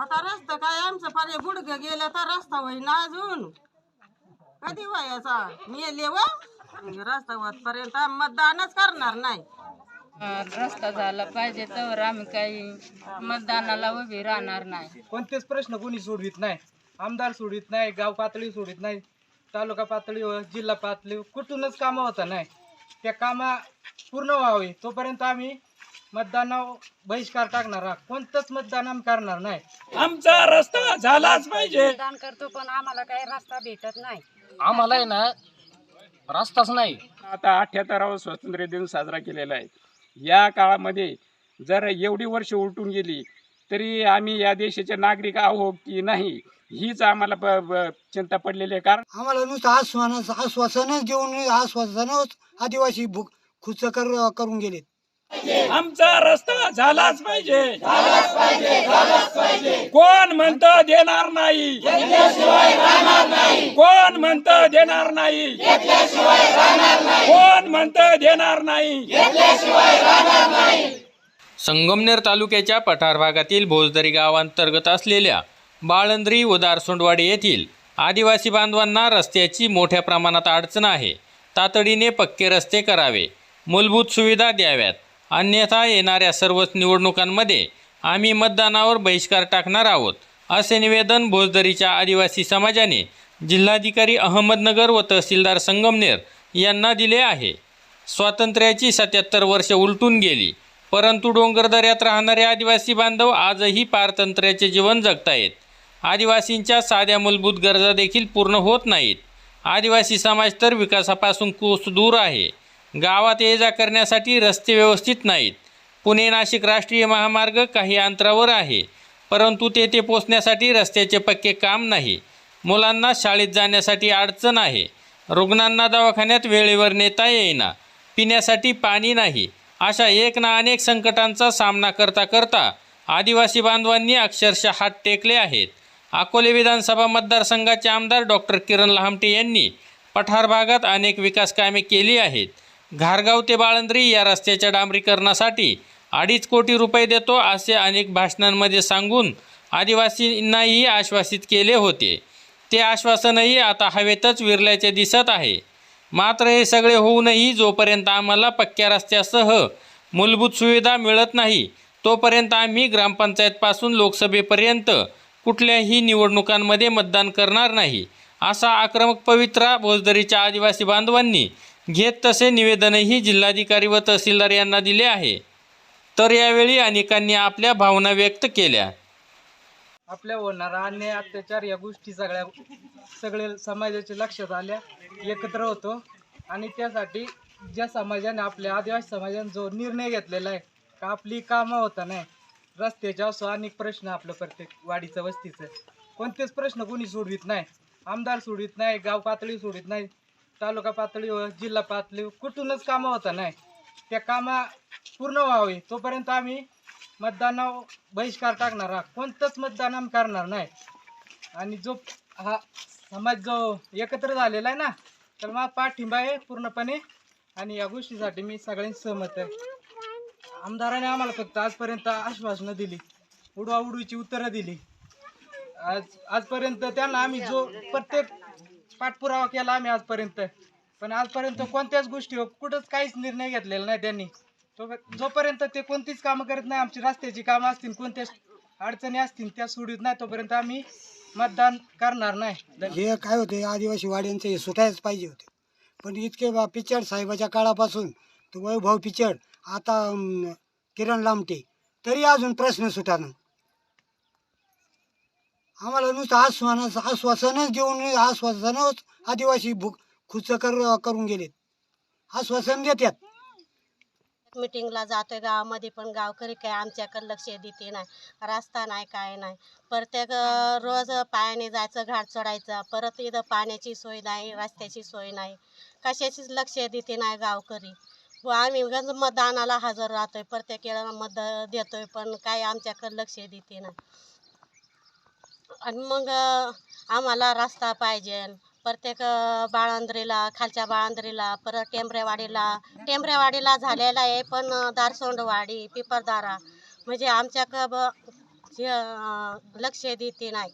आता रस्ता काय आमचं पारे गुडघं गेलं तर रस्ता होईना अजून. कधी व्हायचा? मेले व रस्ता होतपर्यंत मतदानच करणार नाही. रस्ता झाला पाहिजे तर आम्ही काही मतदानाला उभी राहणार नाही. कोणतेच प्रश्न कोणी सोडवित नाही. आमदार सोडवित नाही गाव पातळी सोडवित नाही तालुका पातळीवर जिल्हा पातळीवर कुठूनच कामं होता नाही. त्या कामा पूर्ण व्हावे तोपर्यंत आम्ही मतदानावर बहिष्कार टाकणार. कोणतंच मतदान आम्ही करणार नाही. आमचा रस्ता झालाच पाहिजे. मतदान करतो पण आम्हाला काही रस्ता भेटत नाही. आम्हाला आहे ना रस्ताच नाही. आता अठ्याहत्तरावा स्वातंत्र्य दिन साजरा केलेला आहे. या काळामध्ये जर एवढी वर्ष उलटून गेली तरी आम्ही या देशाचे नागरिक आहो की नाही हीच आम्हाला प- प- चिंता पडलेली आहे. कारण आम्हाला नुसतं आश्वासन आश्वासनच देऊन आश्वासनच आदिवासी भूक खुच कर करून गेलेत. आमचा रस्ता झालाच पाहिजे. कोण म्हणत देणार नाही? कोण म्हणत देणार नाही? कोण म्हणत देणार नाही? संगमनेर तालुक्याच्या पठार भागातील भोजदरी गावांतर्गत असलेल्या बाळंद्री व येथील आदिवासी बांधवांना रस्त्याची मोठ्या प्रमाणात अडचण आहे. तातडीने पक्के रस्ते करावे. मूलभूत सुविधा द्याव्यात. अन्यथा येणाऱ्या सर्वच निवडणुकांमध्ये आम्ही मतदानावर बहिष्कार टाकणार आहोत असे निवेदन भोजदरीच्या आदिवासी समाजाने जिल्हाधिकारी अहमदनगर व तहसीलदार संगमनेर यांना दिले आहे. स्वातंत्र्याची सत्याहत्तर वर्ष उलटून गेली परंतु डोंगरदऱ्यात राहणारे आदिवासी बांधव आजही पारतंत्र्याचे जीवन जगतायत. आदिवासींच्या साध्या मूलभूत गरजा देखील पूर्ण होत नाहीत. आदिवासी समाज तर विकासापासून कोस दूर आहे. गावात ये जा करण्यासाठी रस्ते व्यवस्थित नाहीत. पुणे नाशिक राष्ट्रीय महामार्ग काही अंतरावर आहे परंतु तेथे पोचण्यासाठी रस्त्याचे पक्के काम नाही. मुलांना शाळेत जाण्यासाठी अडचण आहे. रुग्णांना दवाखान्यात वेळेवर नेता येईना. पिण्यासाठी पाणी नाही. अशा एक ना अनेक संकटांचा सामना करता करता आदिवासी बांधवांनी अक्षरशः हात टेकले आहेत. अकोले विधानसभा मतदारसंघाचे आमदार डॉक्टर किरण लहामटे यांनी पठार भागात अनेक विकास कामे केली आहेत. घारगाव ते बाळंद्री या रस्त्याच्या डांबरीकरणासाठी अडीच कोटी रुपये देतो असे अनेक भाषणांमध्ये सांगून आदिवासींनाही आश्वासित केले होते. ते आश्वासनही आता हवेतच विरल्याचे दिसत आहे. मात्र हे सगळे होऊनही जोपर्यंत आम्हाला पक्क्या रस्त्यासह मूलभूत सुविधा मिळत नाही तोपर्यंत आम्ही ग्रामपंचायतपासून लोकसभेपर्यंत कुठल्याही निवडणुकांमध्ये मतदान करणार नाही असा आक्रमक पवित्रा भोजदरीच्या आदिवासी बांधवांनी घेत तसे निवेदनही जिल्हाधिकारी व तहसीलदार यांना दिले आहे. तर यावेळी अनेकांनी आपल्या भावना व्यक्त केल्या. आपल्या होणारा अन्याय अत्याचार या गोष्टी सगळ्या सगळे समाजाच्या लक्षात आल्या एकत्र होतो. आणि त्यासाठी ज्या समाजाने आपल्या आदिवासी समाजाने जो निर्णय घेतलेला आहे का आपली कामं होता नाही रस्त्याच्या असो अनेक प्रश्न आपलं प्रत्येक वाडीचं वस्तीचं कोणतेच प्रश्न कोणी सोडवित नाही. आमदार सोडवित नाही गाव पातळी सोडवित नाही तालुका पातळीवर जिल्हा पातळीवर कुठूनच कामं होता नाही. त्या कामा पूर्ण व्हावे तोपर्यंत आम्ही मतदानावर बहिष्कार टाकणार आहोत. कोणतंच मतदान आम्ही करणार नाही. आणि जो हा समाज जो एकत्र झालेला आहे ना तर मग पाठिंबा आहे पूर्णपणे. आणि या गोष्टीसाठी मी सगळ्यांशी सहमत आहे. आमदाराने आम्हाला फक्त आजपर्यंत आश्वासनं दिली. उडवा उडवीची उत्तरं दिली. आज आजपर्यंत त्यांना आम्ही जो प्रत्येक पाठपुरावा केला आम्ही आजपर्यंत. पण आजपर्यंत कोणत्याच गोष्टीवर हो- कुठंच काहीच निर्णय घेतलेला नाही त्यांनी. तो जोपर्यंत ते कोणतीच कामं करत नाही आमची रस्त्याची कामं असतील कोणत्या अडचणी असतील त्या सोडत नाही तोपर्यंत आम्ही मतदान करणार नाही. हे काय होते आदिवासी वाड्यांचे हे सुटायच पाहिजे होते. पण इतके बा पिचड साहेबाच्या काळापासून तो वैभव पिचड आता अं, किरण लामटे तरी अजून प्रश्न सुटाना. आम्हाला नुसतं आश्वासन आश्वासनच देऊन आश्वासनच आदिवासी भूक खुच कर करून गेलेत. आश्वासन देतात मिटिंगला जातोय गावामध्ये पण गावकरी काय आमच्याकडे लक्ष देते नाही. रस्ता नाही काय नाही. प्रत्येक रोज पायाने जायचं घाट चढायचं. परत इथं पाण्याची सोय नाही रस्त्याची सोय नाही. कशाचीच लक्ष देते नाही गावकरी. व आम्ही गंज मतदानाला हजर राहतोय. प्रत्येक वेळेला मत देतोय पण काय आमच्याकडे लक्ष देते नाही. आणि मग आम्हाला रस्ता पाहिजे. प्रत्येक बाळंद्रीला खालच्या बाळंद्रीला परत टेंबरेवाडीला. टेंबरेवाडीला झालेला आहे पण दारसोंडवाडी पिपरदारा. म्हणजे आमच्याक ब हे लक्ष देते नाही.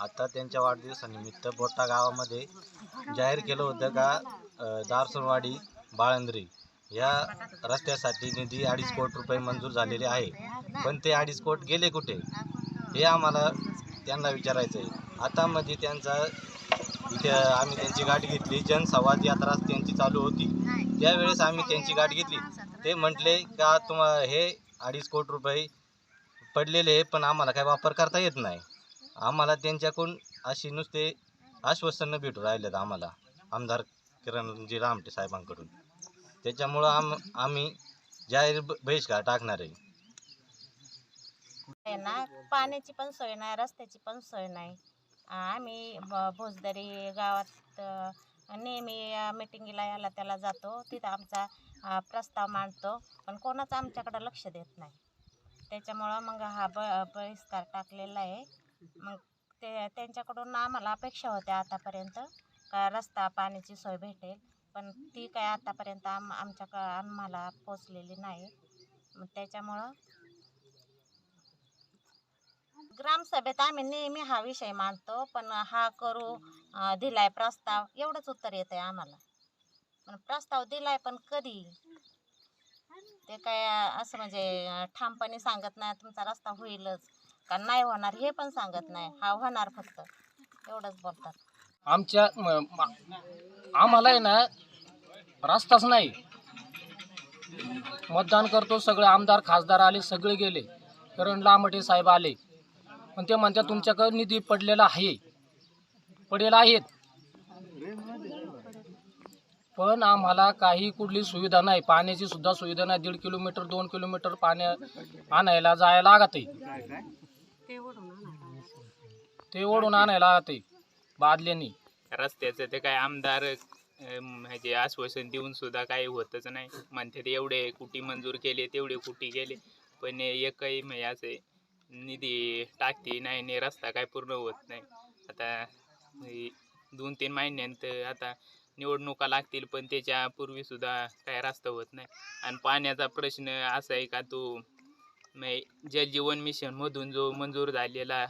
आता त्यांच्या वाढदिवसानिमित्त बोटा गावामध्ये जाहीर केलं होतं का दारसोंडवाडी बाळंद्री? या रस्त्यासाठी निधी अडीच कोट रुपये मंजूर झालेले आहे. पण ते अडीच कोट गेले कुठे? हे आम्हाला त्यांना विचारायचं आहे आता मध्ये त्यांचा इथे आम्ही त्यांची गाठ घेतली जनसंवाद यात्रा त्यांची चालू होती. त्यावेळेस आम्ही त्यांची गाठ घेतली. ते म्हटले का तुम हे अडीच कोटी रुपये पडलेले आहे पण आम्हाला काय वापर करता येत नाही. आम्हाला त्यांच्याकडून अशी नुसते आश्वासनं भेटू राहिलेत आम्हाला आमदार किरणजी रामटे साहेबांकडून. त्याच्यामुळं आम आम्ही जाहीर ब- बहिष्कार टाकणार आहे. आहे ना पाण्याची पण सोय नाही रस्त्याची पण सोय नाही. आम्ही भोजदरी गावात नेहमी मिटिंगला याला त्याला जातो. तिथं आमचा प्रस्ताव मांडतो. पण कोणाच आमच्याकडं लक्ष देत नाही. त्याच्यामुळं मग हा ब बहिष्कार टाकलेला आहे. मग ते त्यांच्याकडून आम्हाला अपेक्षा होत्या आतापर्यंत. का रस्ता पाण्याची सोय भेटेल. पण ती काय आतापर्यंत आम आमच्याक आम्हाला पोचलेली नाही. मग त्याच्यामुळं ग्रामसभेत आम्ही नेहमी हा विषय मांडतो पण हा करू दिलाय प्रस्ताव एवढंच उत्तर येत आहे आम्हाला. पण प्रस्ताव दिलाय पण कधी? ते काय असं म्हणजे ठामपणे सांगत नाही तुमचा रस्ता होईलच. का नाही होणार हे पण सांगत नाही. हा होणार फक्त. एवढंच बोलतात. आमच्या आम्हाला आहे ना रस्ताच नाही. मतदान करतो सगळे आमदार खासदार आले सगळे गेले. करण लामटे साहेब आले. पण ते म्हणतात तुमच्याकडे निधी पडलेला आहे. पडेल आहेत. पण आम्हाला काही कुठली सुविधा नाही. पाण्याची सुद्धा सुविधा नाही. दीड किलोमीटर दोन किलोमीटर पाण्या आणायला जायला लागत आहे. ते ओढून आणायला लागत आहे. बादल्यानी. रस्त्याचं ते काय आमदार म्हणजे आश्वासन देऊन सुद्धा काही होतच नाही. म्हणते एवढे कुटी मंजूर केले तेवढे कुटी गेले. पण एकही म्हणजे असे निधी टाकते नाही नाही रस्ता काय पूर्ण होत नाही. आता दोन तीन महिन्यांत आता निवडणुका लागतील पण त्याच्या पूर्वीसुद्धा काय रस्ता होत नाही. आणि पाण्याचा प्रश्न असा आहे का तो म्हणजे जल जीवन मिशनमधून जो मंजूर झालेला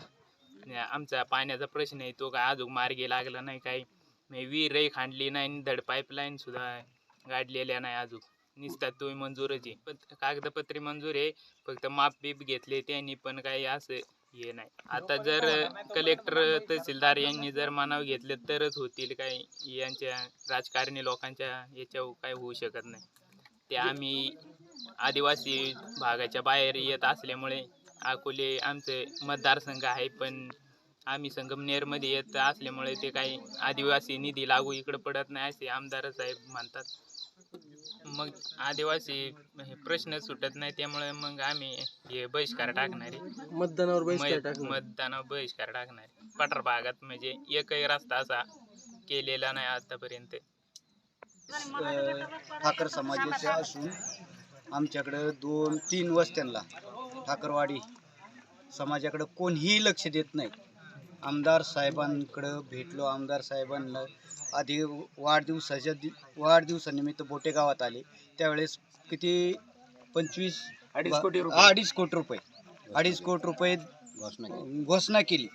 आमचा पाण्याचा प्रश्न आहे तो काय अजून मार्गी लागला नाही काही विहीरही खांडली नाही धड पाईपलाईन सुद्धा गाडलेल्या नाही अजून. निसतात तो मंजूरच. आहे पण कागदपत्रे मंजूर आहे. फक्त माप बीप घेतले त्यांनी पण काही असं हे नाही. आता जर कलेक्टर तहसीलदार यांनी जर मानाव घेतले तरच होतील काही यांच्या राजकारणी लोकांच्या याच्यावर काय होऊ शकत नाही. ते आम्ही आदिवासी भागाच्या बाहेर येत असल्यामुळे अकोले आमचे मतदारसंघ आहे पण आम्ही संगमनेरमध्ये येत असल्यामुळे ते काही आदिवासी निधी लागू इकडं पडत नाही असे आमदार साहेब म्हणतात. मग आदिवासी हे प्रश्न सुटत नाही त्यामुळे मग आम्ही हे बहिष्कार टाकणार आहे. मतदानावर मतदानावर बहिष्कार टाकणार आहे. पठार भागात म्हणजे एकही रस्ता असा केलेला नाही आतापर्यंत. ठाकर समाजाचे असून आमच्याकडं दोन तीन वस्त्यांना ठाकरवाडी समाजाकडं कोणीही लक्ष देत नाही. आमदार साहेबांकडं भेटलो. आमदार साहेबांना आधी वाढदिवसाच्या दि वाढदिवसानिमित्त बोटे गावात आले. त्यावेळेस किती? पंचवीस अडीच कोटी रुपये. अडीच कोटी रुपये. अडीच कोटी रुपये घोषणा केली.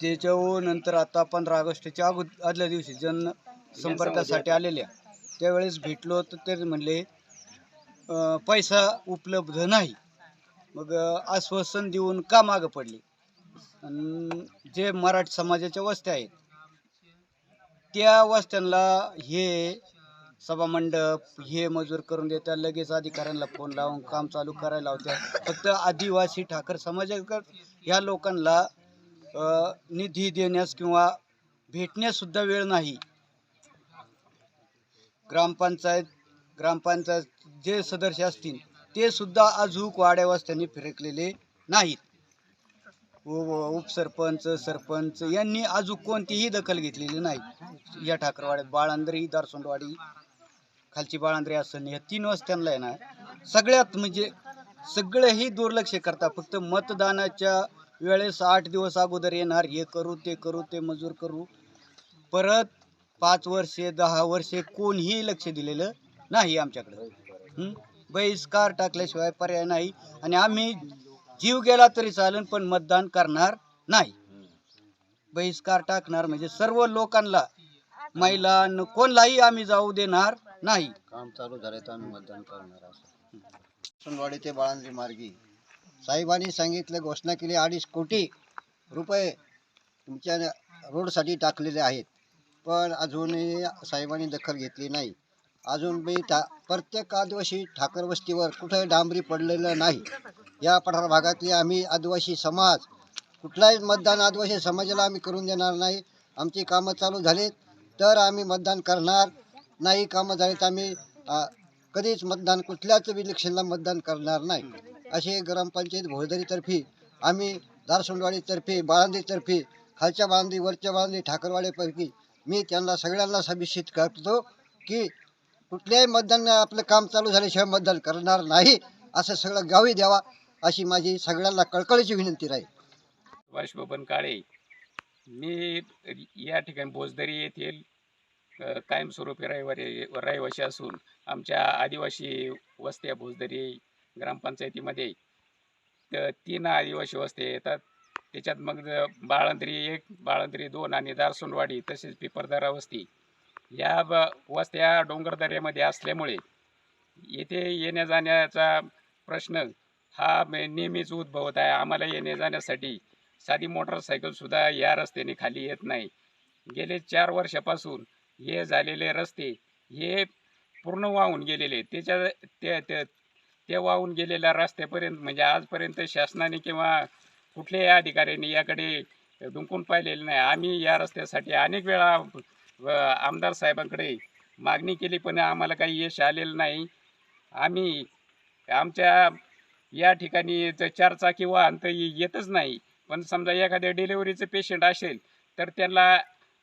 त्याच्यावर नंतर आता पंधरा ऑगस्टच्या अगो आदल्या दिवशी जन संपर्कासाठी आलेल्या. त्यावेळेस भेटलो तर ते म्हणले पैसा उपलब्ध नाही. मग आश्वासन देऊन का मागं पडले? आणि जे मराठी समाजाच्या वस्त्या आहेत त्या वस्त्यांना हे सभामंडप हे मजूर करून देतात लगेच अधिकाऱ्यांना फोन लावून काम चालू करायला लावतात. फक्त आदिवासी ठाकर समाजाकर ह्या लोकांना निधी देण्यास किंवा भेटण्यासुद्धा वेळ नाही. ग्रामपंचायत ग्रामपंचायत जे सदस्य असतील ते सुद्धा अजूक वाड्या वस्त्यांनी फिरकलेले नाहीत. उ- उपसरपंच सरपंच यांनी अजून कोणतीही दखल घेतलेली नाही. या ठाकरवाड्यात बाळांद्री दारसोंडवाडी खालची बाळांद्री असं या तीन वस्त्यांना आहे ना सगळ्यात म्हणजे सगळंही दुर्लक्ष करतात फक्त मतदानाच्या वेळेस आठ दिवस अगोदर येणार हे करू ते करू ते मजूर करू. परत पाच वर्षे दहा वर्षे कोणीही लक्ष दिलेलं नाही आमच्याकडं. हं? बहिष्कार टाकल्याशिवाय पर्याय नाही. आणि आम्ही जीव गेला तरी चालेल पण मतदान करणार नाही. बहिष्कार टाकणार म्हणजे सर्व लोकांना महिला कोणलाही आम्ही जाऊ देणार नाही. काम चालू झाले तर आम्ही मतदान करणार सोनवाडी ते बाळांद्री मार्गी. साहेबांनी सांगितलं घोषणा केली अडीच कोटी रुपये तुमच्या रोडसाठी टाकलेले आहेत. पण अजूनही साहेबांनी दखल घेतली नाही. अजून मी ठा प्रत्येक आदिवासी ठाकर वस्तीवर डांबरी पडलेलं नाही. या पठार भागातले आम्ही आदिवासी समाज कुठलाही मतदान आदिवासी समाजाला आम्ही करून देणार नाही. आमची कामं चालू झालीत तर आम्ही मतदान करणार नाही. कामं झाली तर आम्ही कधीच मतदान कुठल्याच इलेक्शनला मतदान करणार नाही. असे ग्रामपंचायत भोजदरीतर्फे आम्ही दारसोंडवाडीतर्फे बाळांदीतर्फे खालच्या बाळांदी वरच्या बाळांदी ठाकरवाडीपैकी मी त्यांना सगळ्यांना सभिषित करतो की कुठल्याही मतदान आपलं काम चालू झाल्याशिवाय मतदान करणार नाही असं सगळं गावी द्यावा अशी माझी सगळ्यांना कळकळीची विनंती राहील. सुभाष बबन काळे मी या ठिकाणी बोजदरी येथील कायमस्वरूपी रहिवारी रहिवासी असून आमच्या आदिवासी वस्त्या भोजदरी ग्रामपंचायतीमध्ये तर तीन आदिवासी वस्त्या येतात. त्याच्यात मग बाळंद्री एक बाळंद्री दोन आणि दारसोनवाडी तसेच पिपरदारा वस्ती. या ब वस्त्या डोंगरदऱ्यामध्ये असल्यामुळे येथे येण्या जाण्याचा प्रश्न हा नेहमीच उद्भवत आहे. आम्हाला येण्या जाण्यासाठी साधी मोटरसायकलसुद्धा या रस्त्याने खाली येत नाही. गेले चार वर्षापासून हे झालेले रस्ते हे पूर्ण वाहून गेलेले. त्याच्या ते ते- ते वाहून गेलेल्या रस्त्यापर्यंत म्हणजे आजपर्यंत शासनाने किंवा कुठल्याही अधिकाऱ्यांनी याकडे डुंकून पाहिलेलं नाही. आम्ही या रस्त्यासाठी अनेक वेळा व आमदार साहेबांकडे मागणी केली पण आम्हाला काही यश आलेलं नाही. आम्ही आमच्या या ठिकाणी चारचाकी वाहन तर येतच नाही. पण समजा एखाद्या डिलेवरीचं पेशंट असेल तर त्यांना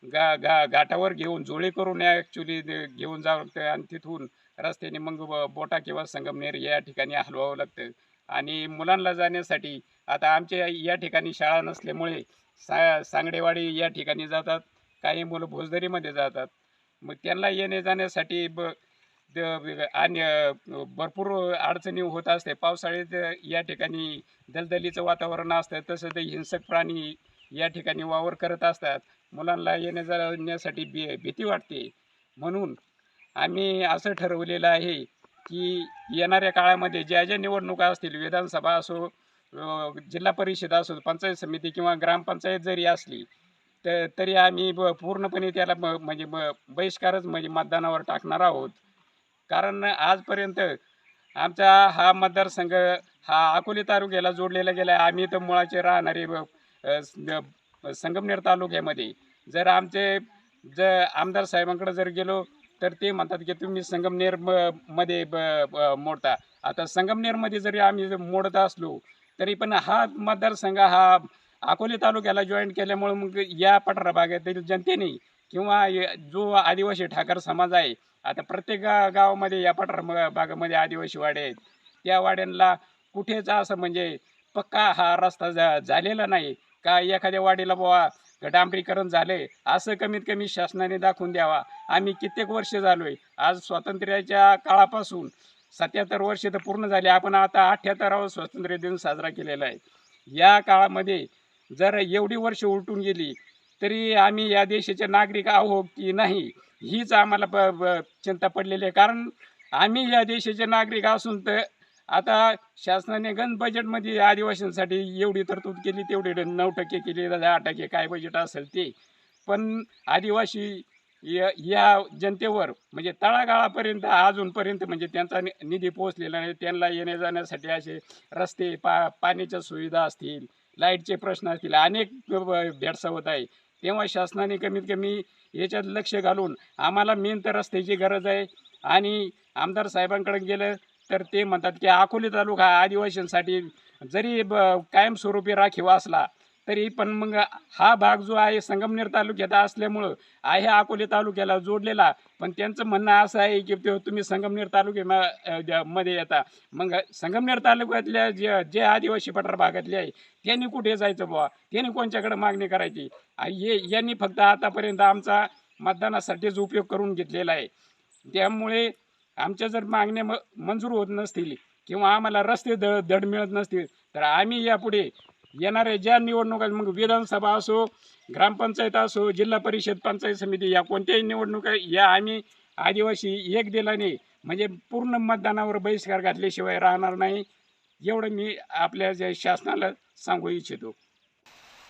गा गा घाटावर घेऊन जोळी करून ॲक्च्युली घेऊन जावं लागतं आणि तिथून रस्त्याने मग बोटा किंवा संगमनेर या ठिकाणी हलवावं लागतं. आणि मुलांना जाण्यासाठी आता आमच्या या ठिकाणी शाळा नसल्यामुळे सा सांगडेवाडी या ठिकाणी जातात. काही मुलं भोजदरीमध्ये जातात. मग त्यांना येणे जाण्यासाठी ब आणि भरपूर अडचणी होत असते. पावसाळ्यात या ठिकाणी दलदलीचं वातावरण असतं. तसं ते हिंसक प्राणी या ठिकाणी वावर करत असतात. मुलांना येण्या जाण्यासाठी भी भीती वाटते. म्हणून आम्ही असं ठरवलेलं आहे की येणाऱ्या काळामध्ये ज्या ज्या निवडणुका असतील विधानसभा असो जिल्हा परिषद असो पंचायत समिती किंवा ग्रामपंचायत जरी असली तर तरी आम्ही ब पूर्णपणे त्याला ब म्हणजे ब बहिष्कारच म्हणजे मतदानावर टाकणार आहोत. कारण आजपर्यंत आमचा हा मतदारसंघ हा अकोले तालुक्याला जोडलेला गेला आहे. आम्ही तर मुळाचे राहणारे ब- संगमनेर तालुक्यामध्ये. जर आमचे जर आमदार साहेबांकडे जर गेलो तर ते म्हणतात की तुम्ही संगमनेर म- मध्ये ब- मोडता. आता संगमनेरमध्ये जरी आम्ही जर मोडत असलो तरी पण हा मतदारसंघ हा अकोले तालुक्याला जॉईन केल्यामुळे मग या पठार भागातील जनतेने किंवा जो आदिवासी ठाकर समाज आहे आता प्रत्येक गा गावामध्ये या पठार भागामध्ये आदिवासी वाडे आहेत. त्या वाड्यांना कुठेच असं म्हणजे पक्का हा रस्ता जा झालेला नाही. का एखाद्या वाडीला बुवा डांबरीकरण झाले असं कमीत कमी शासनाने दाखवून द्यावा. आम्ही कित्येक वर्ष झालोय आज स्वातंत्र्याच्या काळापासून सत्याहत्तर वर्ष तर पूर्ण झाले. आपण आता अठ्ठ्याहत्तरावा स्वातंत्र्य दिन साजरा केलेला आहे. या काळामध्ये जर एवढी वर्ष उलटून गेली तरी आम्ही या देशाचे नागरिक आहोत की नाही हीच आम्हाला प ब- चिंता पडलेली आहे. कारण आम्ही या देशाचे नागरिक असून तर आता शासनाने गण बजेटमध्ये आदिवासींसाठी एवढी तरतूद केली तेवढी नऊ टक्के केली दहा टक्के काय बजेट असेल ते. पण आदिवासी या या जनतेवर म्हणजे तळागाळापर्यंत अजूनपर्यंत म्हणजे त्यांचा नि- निधी पोहोचलेला नाही. त्यांना येण्या जाण्यासाठी असे रस्ते पा पाण्याच्या सुविधा असतील लाईटचे प्रश्न असतील अनेक भेडसावत आहे. तेव्हा शासनाने कमीत कमी याच्यात लक्ष घालून आम्हाला मेन तर रस्त्याची गरज आहे. आणि आमदार साहेबांकडे गेलं तर ते म्हणतात की अकोले तालुका हा आदिवासींसाठी जरी ब कायमस्वरूपी राखीव असला तरी पण मग हा भाग जो आहे संगमनेर तालुक्यात असल्यामुळं आहे अकोले तालुक्याला जोडलेला. पण त्यांचं म्हणणं असं आहे की तुम्ही संगमनेर तालुक्या मध्ये येता. मग संगमनेर तालुक्यातल्या जे जे आदिवासी पठार भागातले आहे त्यांनी कुठे जायचं बुवा? त्यांनी कोणच्याकडे मागणी करायची? हे यांनी फक्त आतापर्यंत आमचा मतदानासाठीच उपयोग करून घेतलेला आहे. त्यामुळे आमच्या जर मागण्या म मंजूर होत नसतील किंवा आम्हाला रस्ते द दड मिळत नसतील तर आम्ही यापुढे येणाऱ्या ज्या निवडणुका मग विधानसभा असो ग्रामपंचायत असो जिल्हा परिषद पंचायत समिती या कोणत्याही निवडणुका या आम्ही आदिवासी एक दिलाने म्हणजे पूर्ण मतदानावर बहिष्कार घातल्याशिवाय राहणार नाही एवढं मी आपल्या ज्या शासनाला सांगू इच्छितो.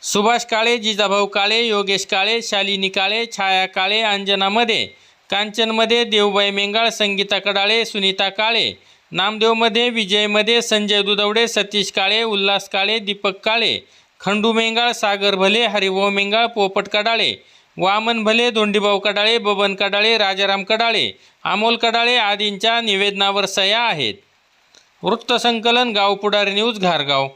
सुभाष काळे जिजाभाऊ काळे योगेश काळे शालिनी काळे छाया काळे अंजनामध्ये कांचनमध्ये देवबाई मेंगाळ संगीता कडाळे सुनीता काळे नामदेवमध्ये विजयमध्ये संजय दुधवडे सतीश काळे उल्हास काळे दीपक काळे खंडू मेंगाळ सागर भले हरिभाऊ मेंगाळ पोपट कडाळे वामन भले धोंडीभाऊ कडाळे बबन कडाळे राजाराम कडाळे अमोल कडाळे आदींच्या निवेदनावर सह्या आहेत. वृत्तसंकलन गाव पुढारी न्यूज घारगाव.